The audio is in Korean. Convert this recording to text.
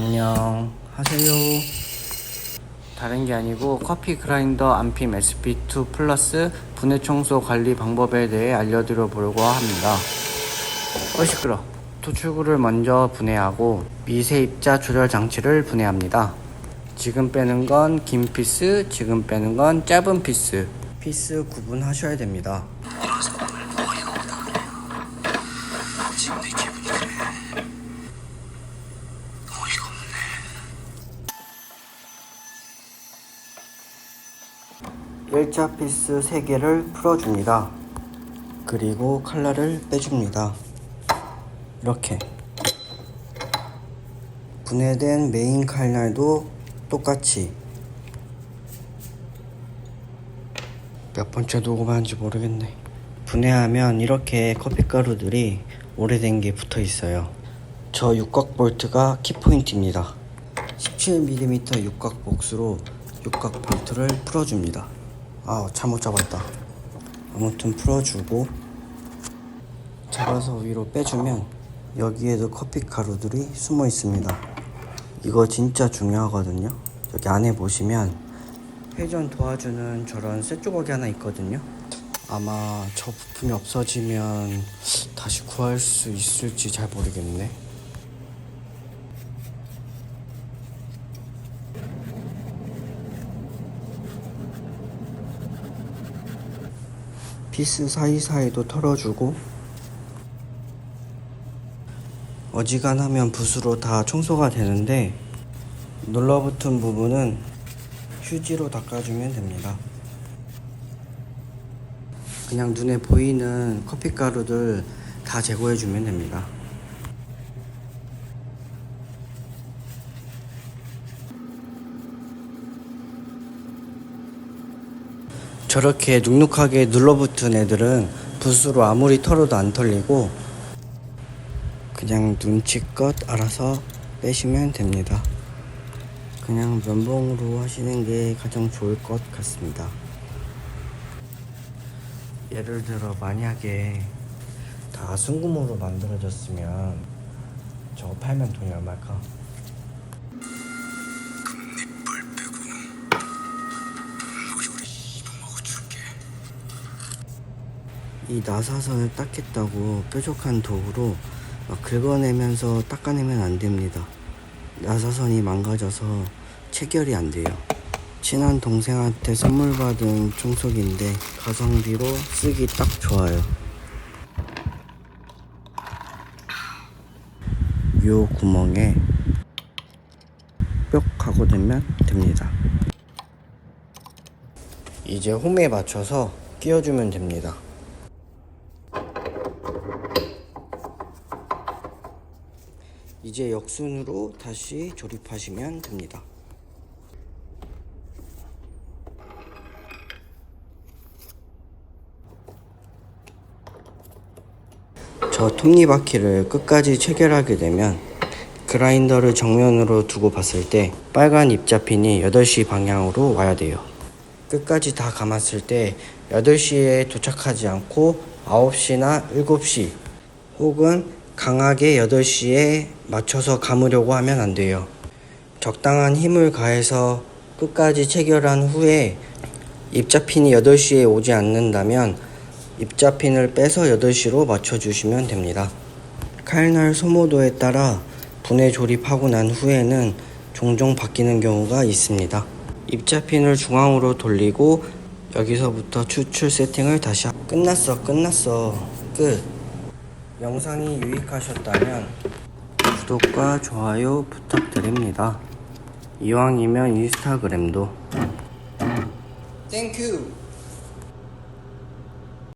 안녕 하세요. 다른 게 아니고 커피 그라인더 안핌 SP2 플러스 분해 청소 관리 방법에 대해 알려드려 보려고 합니다. 어 시끄러. 토출구를 먼저 분해하고 미세 입자 조절 장치를 분해합니다. 지금 빼는 건 긴 피스 지금 빼는 건 짧은 피스. 피스 구분하셔야 됩니다 지금 내 기분이 그래. 어이가 없네. 1차 피스 3개를 풀어줍니다. 그리고 칼날을 빼줍니다. 이렇게. 분해된 메인 칼날도 똑같이. 몇 번째 녹음하는지 모르겠네. 분해하면 이렇게 커피가루들이 오래된 게 붙어 있어요. 저 육각 볼트가 키포인트입니다. 17mm 육각 복수로 육각 볼트를 풀어줍니다. 아 잘못 잡았다. 아무튼 풀어주고 잡아서 위로 빼주면 여기에도 커피 가루들이 숨어 있습니다. 이거 진짜 중요하거든요. 여기 안에 보시면 회전 도와주는 저런 쇠 조각이 하나 있거든요. 아마 저 부품이 없어지면 다시 구할 수 있을지 잘 모르겠네. 피스 사이사이도 털어주고 어지간하면 붓으로 다 청소가 되는데 눌러붙은 부분은 휴지로 닦아주면 됩니다. 그냥 눈에 보이는 커피 가루들 다 제거해주면 됩니다. 저렇게 눅눅하게 눌러붙은 애들은 붓으로 아무리 털어도 안 털리고 그냥 눈치껏 알아서 빼시면 됩니다. 그냥 면봉으로 하시는 게 가장 좋을 것 같습니다. 예를 들어 만약에 다 순금으로 만들어졌으면 저거 팔면 돈이 얼마일까? 이 나사선을 닦겠다고 뾰족한 도구로 막 긁어내면서 닦아내면 안 됩니다. 나사선이 망가져서 체결이 안 돼요. 친한 동생한테 선물 받은 청소기인데 가성비로 쓰기 딱 좋아요. 요 구멍에 뿅 하고 되면 됩니다. 이제 홈에 맞춰서 끼워주면 됩니다. 이제 역순으로 다시 조립하시면 됩니다. 저 톱니바퀴를 끝까지 체결하게 되면 그라인더를 정면으로 두고 봤을 때 빨간 입자핀이 8시 방향으로 와야 돼요. 끝까지 다 감았을 때 8시에 도착하지 않고 9시나 7시 혹은 강하게 8시에 맞춰서 감으려고 하면 안 돼요. 적당한 힘을 가해서 끝까지 체결한 후에 입자핀이 8시에 오지 않는다면 입자핀을 빼서 8시로 맞춰주시면 됩니다. 칼날 소모도에 따라 분해 조립하고 난 후에는 종종 바뀌는 경우가 있습니다. 입자핀을 중앙으로 돌리고 여기서부터 추출 세팅을 다시 하... 끝났어 끝났어 끝 영상이 유익하셨다면 구독과 좋아요 부탁드립니다. 이왕이면 인스타그램도 땡큐